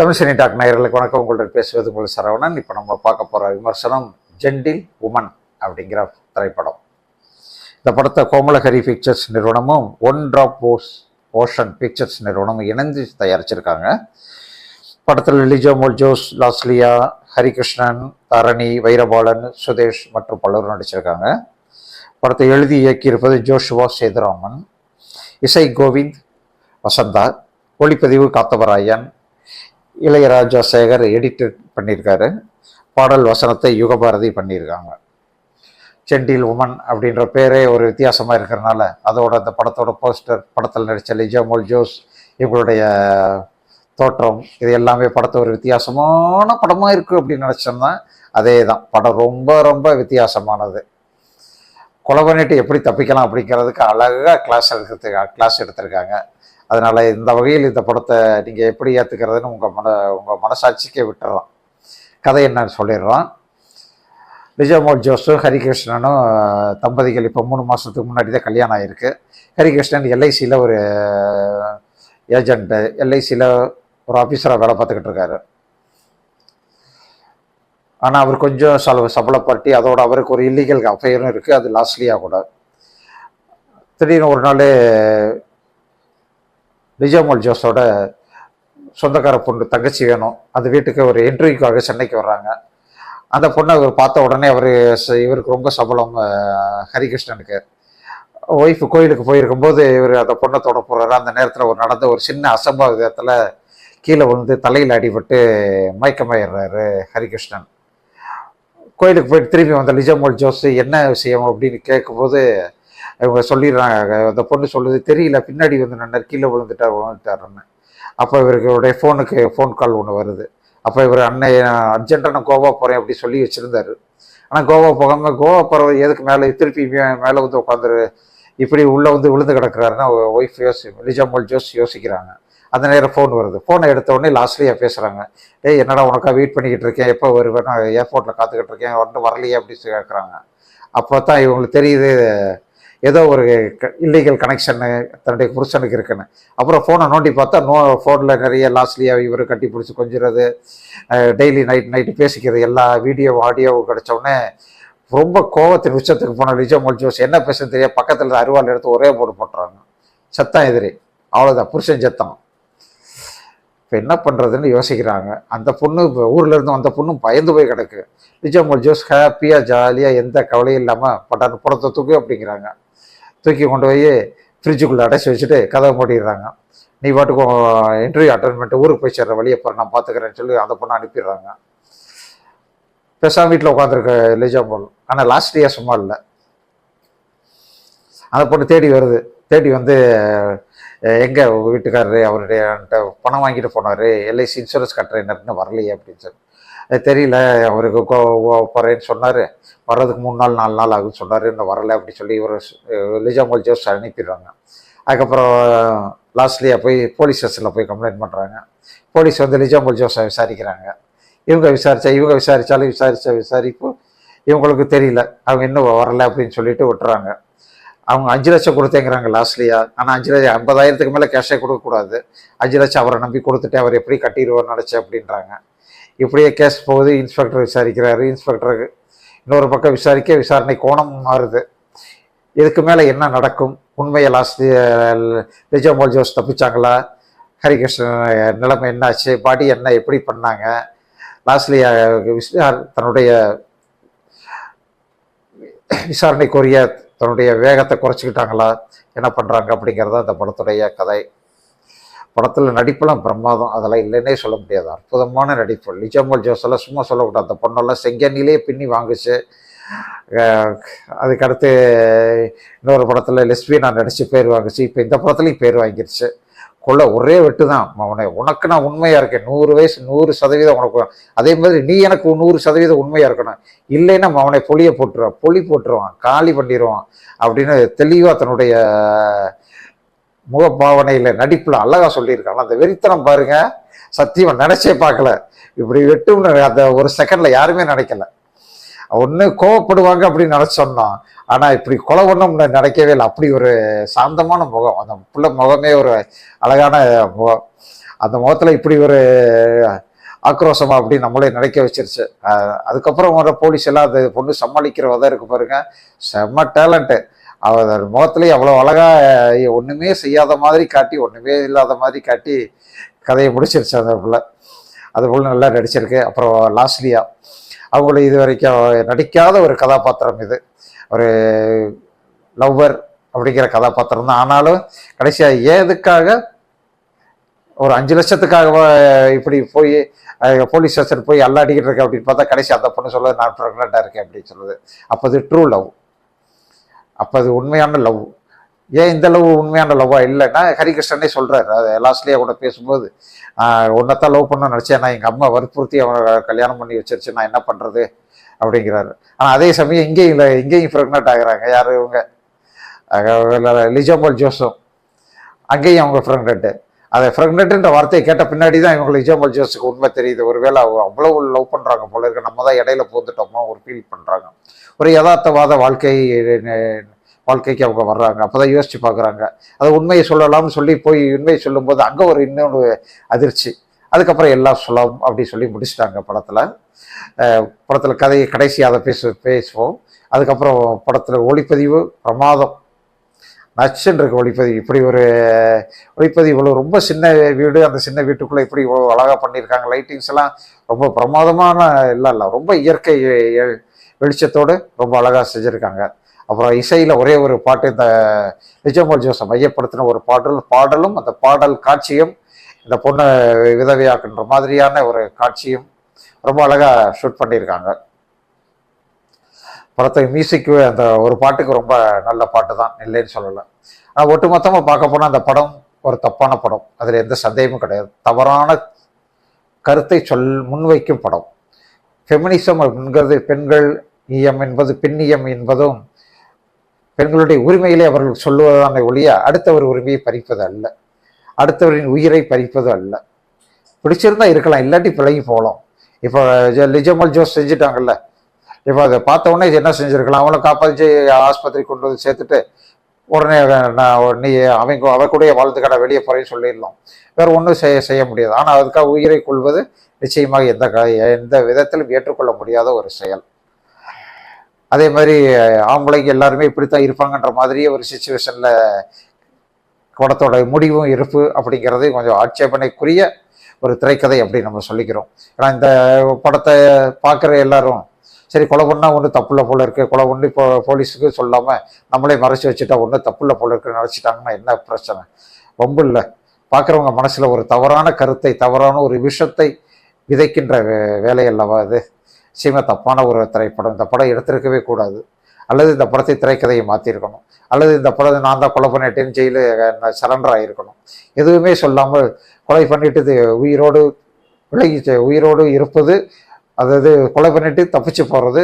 தமிழ்சனி talk நேயர்களுக்கு வணக்கம். உங்களுடன் பேசுவது உங்கள் சரவணன். இப்போ நம்ம பார்க்க போகிற விமர்சனம் ஜென்டில் உமன் அப்படிங்கிற திரைப்படம். இந்த படத்தை கோமலஹரி பிக்சர்ஸ் நிறுவனமும் one drop hose ocean pictures நிறுவனமும் இணைந்து தயாரிச்சிருக்காங்க. படத்தில் லிஜோ மோல்ஜோஸ் லாஸ்லியா ஹரிகிருஷ்ணன் தரணி வைரபாலன் சுதேஷ் மற்றும் பலரும் நடிச்சிருக்காங்க. படத்தை எழுதி இயக்கியிருப்பது ஜோஷுவா சேதுராமன் இசை கோவிந்த் வசந்தா ஒளிப்பதிவு காத்தவராயன் இளையராஜா சேகர் எடிட்டர் பண்ணியிருக்காரு. பாடல் வசனத்தை யுகபாரதி பண்ணியிருக்காங்க. செண்டில் உமன் அப்படின்ற பேரே ஒரு வித்தியாசமாக இருக்கிறனால அதோட அந்த படத்தோட போஸ்டர் படத்தில் நடித்த லிஜாமோல் ஜோஸ் இவங்களுடைய தோற்றம் இது எல்லாமே படத்தை ஒரு வித்தியாசமான படமாக இருக்குது அப்படின்னு நினச்சோம்னா அதே தான் படம் ரொம்ப ரொம்ப வித்தியாசமானது. கொலை பண்ணிட்டு எப்படி தப்பிக்கலாம் அப்படிங்கிறதுக்கு அழகாக கிளாஸ் எடுக்கிறதுக்கு கிளாஸ் எடுத்திருக்காங்க. அதனால் இந்த வகையில் இந்த படத்தை நீங்கள் எப்படி ஏற்றுக்கிறதுன்னு உங்கள் மன உங்கள் மனசாட்சிக்கே விட்டுறலாம். கதை என்னன்னு சொல்லிடுறோம் விஜயமோ ஜோஸும் ஹரிகிருஷ்ணனும் தம்பதிகள் இப்போ மூணு மாதத்துக்கு முன்னாடி தான் கல்யாணம் ஆகிருக்கு ஹரிகிருஷ்ணன் எல்ஐசியில் ஒரு ஏஜெண்ட்டு எல்ஐசியில் ஒரு ஆஃபீஸராக வேலை பார்த்துக்கிட்டு இருக்காரு. ஆனால் அவர் கொஞ்சம் சல சபலப்பட்டி அதோட அவருக்கு ஒரு இல்லீகல் அஃபையரும் இருக்குது அது லாஸ்ட்லியாக கூட. திடீர்னு ஒரு நாள் விஜயமல் ஜோஸோட சொந்தக்கார பொண்ணு தங்கச்சி வேணும். அந்த வீட்டுக்கு ஒரு இன்டர்வியூக்காக சென்னைக்கு வர்றாங்க. அந்த பொண்ணை அவர் பார்த்த உடனே அவர் இவருக்கு ரொம்ப சபலம் ஹரிகிருஷ்ணனுக்கு. ஒய்ஃப் கோயிலுக்கு போயிருக்கும்போது இவர் அந்த பொண்ணை தொட போகிறாரு அந்த நேரத்தில் ஒரு நடந்த ஒரு சின்ன அசம்பாவிதத்தில் கீழே விழுந்து தலையில் அடிபட்டு மயக்கமாயிடுறாரு ஹரிகிருஷ்ணன். கோயிலுக்கு போயிட்டு திரும்பி வந்த லிஜமோல் ஜோஸ் என்ன விஷயம்? அப்படின்னு கேட்கும்போது இவங்க சொல்லிடுறாங்க. அந்த பொண்ணு சொல்லுது தெரியல. பின்னாடி வந்து நன்னர் கீழே விழுந்துட்டார் விழுந்துட்டாருன்னு. அப்போ இவருடைய ஃபோனுக்கு ஃபோன் கால் ஒன்று வருது. அப்போ இவர் அன்னை அர்ஜென்ட்டாக நான் கோவா போகிறேன் அப்படி சொல்லி வச்சுருந்தாரு. ஆனால் கோவா போகாமல் கோவா போகிற எதுக்கு மேலே திருப்பி மேலே வந்து உட்காந்துரு இப்படி உள்ளே வந்து விழுந்து கிடக்குறாருன்னா ஒய்ஃப் யோசி லிஜாமோல் ஜோஸ் யோசிக்கிறாங்க. அந்த நேரம் ஃபோன் வருது. ஃபோனை எடுத்த உடனே லாஸ்ட்லியாக பேசுகிறாங்க ஏய் என்னடா உனக்கா வெயிட் பண்ணிக்கிட்டு இருக்கேன். எப்போ வருவேன்? நான் ஏர்போர்ட்டில் காத்துக்கிட்டு இருக்கேன். வந்து வரலையே அப்படின்னு கேட்குறாங்க அப்போ தான் இவங்களுக்கு தெரியுது ஏதோ ஒரு இல்லீகல் கனெக்ஷனு தன்னுடைய புருஷனுக்கு இருக்குன்னு. அப்புறம் ஃபோனை நோண்டி பார்த்தா நோ ஃபோனில் நிறைய லாஸ்ட்லியாக இவர் கட்டி பிடிச்சி கொஞ்சிறது டெய்லி நைட் நைட்டு பேசிக்கிறது எல்லா வீடியோ ஆடியோ கிடச்சோடனே ரொம்ப கோவத்தின் உச்சத்துக்கு போன லிஜோமல் ஜோஸ் என்ன பேசுன்னு தெரியாது. பக்கத்தில் அருவாள் எடுத்து ஒரே போட்டு போட்டுறாங்க. சத்தம் எதிரி. அவ்வளோதான் புருஷன் சத்தம். இப்போ என்ன பண்ணுறதுன்னு யோசிக்கிறாங்க. அந்த பொண்ணு இப்போ ஊர்லேருந்து வந்த பொண்ணும் பயந்து போய் கிடக்கு. நிஜம் ஜோஸ் ஹாப்பியாக ஜாலியாக எந்த கவலையும் இல்லாமல் பட்டான புறத்தை தூக்கு அப்படிங்கிறாங்க. தூக்கி கொண்டு போய் ஃப்ரிட்ஜுக்குள்ளே அடைச்சி வச்சுட்டு கதவை மூடிடுறாங்க. நீ பாட்டுக்கு இன்டர்வியூ அட்டன் பண்ணிட்டு ஊருக்கு போய் சேர்ற வழியை பாரு நான் பார்த்துக்கிறேன்னு சொல்லி அந்த பொண்ணை அனுப்பிடுறாங்க. பெருசாக வீட்டில் உட்காந்துருக்க லிஜாமல் ஆனால் லாஸ்ட் இயர் சும்மா இல்லை. அந்த பொண்ணு தேடி வருது. தேடி வந்து எங்கே எங்க வீட்டுக்காரரு அவருடைய பணம் வாங்கிட்டு போனாரு. எல்ஐசி இன்சூரன்ஸ் கட்டுறேன்னு வரலையே அப்படின்னு சொல்லி. அது தெரியல அவருக்கு கோ போறேன்னு சொன்னார். வர்றதுக்கு மூணு நாள் நாலு நாள் ஆகுன்னு சொன்னார். இன்னும் வரல அப்படி சொல்லி இவர் லிஜாமல் ஜோஸ் அனுப்பிடுறாங்க. அதுக்கப்புறம் லாஸ்ட்லியாக போய் போலீஸ் ஸ்டேஷனில் போய் கம்ப்ளைண்ட் பண்ணுறாங்க போலீஸ் வந்து லிஜாமல் ஜோஸை விசாரிக்கிறாங்க. இவங்க விசாரித்தா இவங்க விசாரித்தாலும் விசாரித்த விசாரிப்பு இவங்களுக்கு தெரியல. அவங்க இன்னும் வரலை அப்படின்னு சொல்லிட்டு விட்டுறாங்க. அவங்க அஞ்சு லட்சம் கொடுத்தேங்கிறாங்க லாஸ்ட்லியா ஆனால் அஞ்சு லட்சம் ஐம்பதாயிரத்துக்கு மேலே கேஷே கொடுக்கக்கூடாது. அஞ்சு லட்சம் அவரை நம்பி கொடுத்துட்டு அவர் எப்படி கட்டிடுவார் நினச்சி அப்படின்றாங்க. இப்படியே கேஸ் போகுது. இன்ஸ்பெக்டர் விசாரிக்கிறாரு. இன்ஸ்பெக்டருக்கு இன்னொரு பக்கம் விசாரிக்க விசாரணை கோணம் மாறுது. இதுக்கு மேலே என்ன நடக்கும்? உண்மையை லாஸ்ட் லிஜோமோல் ஜோஸ் தப்பிச்சாங்களா? ஹரிகிருஷ்ணன் நிலைமை என்னாச்சு? பாடி என்ன எப்படி பண்ணாங்க? லாஸ்ட்லி தன்னுடைய விசாரணைக்குரிய தன்னுடைய வேகத்தை குறைச்சிக்கிட்டாங்களா? என்ன பண்ணுறாங்க அப்படிங்கிறது அந்த இந்த படத்துடைய கதை. படத்தில் நடிப்பெல்லாம் பிரமாதம். அதெல்லாம் இல்லைன்னே சொல்ல முடியாது. அற்புதமான நடிப்பு. லிஜாமல் ஜோஸெல்லாம் சும்மா சொல்லக்கூடாது அந்த பொண்ணெல்லாம் செங்கண்ணிலே பின்னி வாங்குச்சு. அதுக்கடுத்து இன்னொரு படத்தில் லெஸ்பியனா நடித்து பேர் வாங்குச்சு. இப்போ இந்த படத்துலையும் பேர் வாங்கிருச்சு. கொள்ள ஒரே வெட்டு தான். அவனை உனக்கு நான் உண்மையாக இருக்கேன். நூறு வயசு நூறு சதவீதம் உனக்கு. அதே மாதிரி நீ எனக்கு நூறு சதவீதம் உண்மையாக இருக்கணும். இல்லைன்னா அவனை பொலியை போட்டுருவான். பொலி போட்டுருவான். காலி பண்ணிடுவான் அப்படின்னு தெளிவாக தன்னுடைய முகப்பாவனையில் நடிப்பில் அழகாக சொல்லியிருக்காங்க. அந்த வெறித்தனம் பாருங்க. சத்தியமாக நினச்சே பார்க்கல. இப்படி வெட்டும்னு அந்த ஒரு செகண்டில் யாருமே நினைக்கல. ஒன்று கோவப்படுவாங்க அப்படின்னு நினச்சோம்னா ஆனால் இப்படி கொலை ஒன்றும் நினைக்கவே இல்லை. அப்படி ஒரு சாந்தமான முகம். அந்த பிள்ளை முகமே ஒரு அழகான முகம். அந்த முகத்தில் இப்படி ஒரு ஆக்ரோஷமா அப்படி நம்மளே நினைக்க வச்சிருச்சு. அதுக்கப்புறம் வர போலீஸ் எல்லாம் அந்த பொண்ணு சமாளிக்கிற விதம் இருக்கு பாருங்க. செம்ம டேலண்ட்டு அவர் முகத்துலேயே அவ்வளோ அழகா ஒன்றுமே செய்யாத மாதிரி காட்டி ஒன்றுமே இல்லாத மாதிரி காட்டி கதையை முடிச்சிருச்சு அந்த பிள்ளை. அது போல் நல்லா நடிச்சிருக்கு. அப்புறம் லாஸ்லியா அவங்கள இது வரைக்கும் நடிக்காத ஒரு கதாபாத்திரம் இது. ஒரு லவ்வர் அப்படிங்கிற கதாபாத்திரம் தான். ஆனாலும் கடைசியாக ஏதுக்காக ஒரு அஞ்சு லட்சத்துக்காக இப்படி போய் போலீஸ் ஸ்டேஷன் போய் அல்லாடிக்கிட்டு இருக்கேன் அப்படின்னு பார்த்தா கடைசி அந்த பொண்ணு சொல்லுது நான் ப்ரெக்னெண்ட்டாக இருக்கேன் அப்படின்னு சொல்லுது. அப்போ அது ட்ரூ லவ் அப்போ அது உண்மையான லவ். ஏன் இந்த லவ் உண்மையான லவ்வா? இல்லைன்னா ஹரிகிருஷ்ணனே சொல்கிறார் அது லாஸ்ட்லேயே கூட பேசும்போது ஒன்றத்தான் லவ் பண்ண நினச்சேன். நான் எங்கள் அம்மா வற்புறுத்தி அவனை கல்யாணம் பண்ணி வச்சிருச்சு. நான் என்ன பண்ணுறது அப்படிங்கிறாரு. ஆனால் அதே சமயம் இங்கேயும் இல்லை இங்கேயும் ப்ரெக்னென்ட் ஆகுறாங்க. யார் இவங்க? அஹ் ஜோசம் அங்கேயும் அவங்க ப்ரெக்னென்ட்டு அதை ப்ரெக்னென்ட்ன்ற வார்த்தையை கேட்ட பின்னாடி தான் இவங்களுக்கு லிஜாபால் ஜோஸுக்கு உண்மை தெரியுது. ஒருவேளை அவ்வளோ லவ் பண்ணுறாங்க போல இருக்கு. நம்ம தான் இடையில போந்துட்டோமோ ஒரு ஃபீல் பண்ணுறாங்க ஒரு யதார்த்தவாத வாழ்க்கை வாழ்க்கைக்கு அவங்க வர்றாங்க. அப்போ தான் யோசிச்சு பார்க்குறாங்க. அதை உண்மையை சொல்லலாம்னு சொல்லி போய் உண்மையை சொல்லும்போது அங்கே ஒரு இன்னொரு அதிர்ச்சி. அதுக்கப்புறம் எல்லாம் சொல்லலாம் அப்படி சொல்லி முடிச்சிட்டாங்க படத்தில். படத்தில் கதையை கடைசி அதை பேசு பேசுவோம். அதுக்கப்புறம் படத்தில் ஒளிப்பதிவு பிரமாதம். நச்சுன்னு இருக்கு ஒளிப்பதிவு. இப்படி ஒரு ஒளிப்பதிவு இவ்வளோ ரொம்ப சின்ன வீடு அந்த சின்ன வீட்டுக்குள்ளே இப்படி இவ்வளோ அழகாக பண்ணியிருக்காங்க. லைட்டிங்ஸ் எல்லாம் ரொம்ப பிரமாதமான இல்லை இல்லை ரொம்ப இயற்கை வெளிச்சத்தோடு ரொம்ப அழகாக செஞ்சுருக்காங்க. அப்புறம் இசையில் ஒரே ஒரு பாட்டு இந்த நிஜமோல் ஜோசம் மையப்படுத்தின ஒரு பாடல் பாடலும் அந்த பாடல் காட்சியும் இந்த பொண்ணை விதவையாக்குன்ற மாதிரியான ஒரு காட்சியும் ரொம்ப அழகாக ஷூட் பண்ணியிருக்காங்க. படத்தை மியூசிக்கு அந்த ஒரு பாட்டுக்கு ரொம்ப நல்ல பாட்டு தான் இல்லைன்னு சொல்லலை. ஆனால் ஒட்டுமொத்தமாக பார்க்க போனால் அந்த படம் ஒரு தப்பான படம். அதில் எந்த சந்தேகமும் கிடையாது. தவறான கருத்தை சொல் முன்வைக்கும் படம். ஃபெமினிசம் என்கிறது பெண்கள் இயம் என்பது பெண்ணியம் என்பதும் பெண்களுடைய உரிமையிலே அவர்கள் சொல்லுவதான ஒழிய அடுத்தவர் உரிமையை பறிப்பது அல்ல. அடுத்தவரின் உயிரை பறிப்பது அல்ல. பிடிச்சிருந்தா இருக்கலாம் இல்லாட்டி பிழையும் போகலாம். இப்போ லிஜமல் ஜோஸ் செஞ்சுட்டாங்கல்ல இப்போ அதை பார்த்த உடனே என்ன செஞ்சுருக்கலாம்? அவங்கள காப்பாற்றி ஆஸ்பத்திரி கொண்டு வந்து சேர்த்துட்டு உடனே நான் நீ அவங்க அவ கூட வாழ்ந்து கடை வெளியே போகிறேன்னு சொல்லிடலாம். வேறு ஒன்றும் செய்ய செய்ய முடியாது. ஆனால் அதுக்காக உயிரை கொள்வது நிச்சயமாக எந்த க- எந்த விதத்திலும் ஏற்றுக்கொள்ள முடியாத ஒரு செயல். அதே மாதிரி ஆம்பளைங்க எல்லாருமே இப்படித்தான் இருப்பாங்கன்ற மாதிரியே ஒரு சுச்சுவேஷனில் படத்தோட முடிவும் இருப்பு அப்படிங்கிறது கொஞ்சம் ஆட்சேபனைக்குரிய ஒரு திரைக்கதை அப்படி நம்ம சொல்லிக்கிறோம். ஏன்னா இந்த படத்தை பார்க்குற எல்லாரும் சரி கொலை பண்ணா ஒன்றும் தப்புல போல இருக்கு. கொலை பண்ணி இப்போ போலீஸுக்கு சொல்லாமல் நம்மளே மறைச்சி வச்சுட்டா ஒன்றும் தப்புல போல இருக்குன்னு நினச்சிட்டாங்கன்னா என்ன பிரச்சனை? ரொம்ப இல்லை. பார்க்குறவங்க மனசில் ஒரு தவறான கருத்தை தவறான ஒரு விஷத்தை விதைக்கின்ற வே- வேலையல்லவா அது? இது தப்பான ஒரு திரைப்படம். இந்த படம் எடுத்திருக்கவே கூடாது. அல்லது இந்த படத்தை திரைக்கதையை மாற்றிருக்கணும் அல்லது இந்த படம் நான் தான் கொலை பண்ணிட்டேன்னு ஜெயிலு சரண்டர் ஆகிருக்கணும் எதுவுமே சொல்லாமல் கொலை பண்ணிட்டு உயிரோடு விலகி உயிரோடு இருப்பது அதாவது கொலை பண்ணிட்டு தப்பிச்சு போகிறது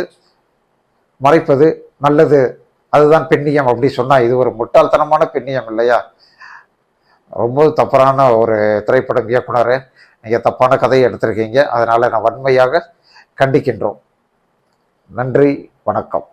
மறைப்பது நல்லது. அதுதான் பெண்ணியம் அப்படி சொன்னால் இது ஒரு முட்டாள்தனமான பெண்ணியம் இல்லையா? ரொம்ப தப்பான ஒரு திரைப்படம் இயக்குனர். நீங்கள் தப்பான கதையை எடுத்திருக்கீங்க. அதனால் நான் வன்மையாக கண்டிக்கின்றோம். நன்றி வணக்கம்.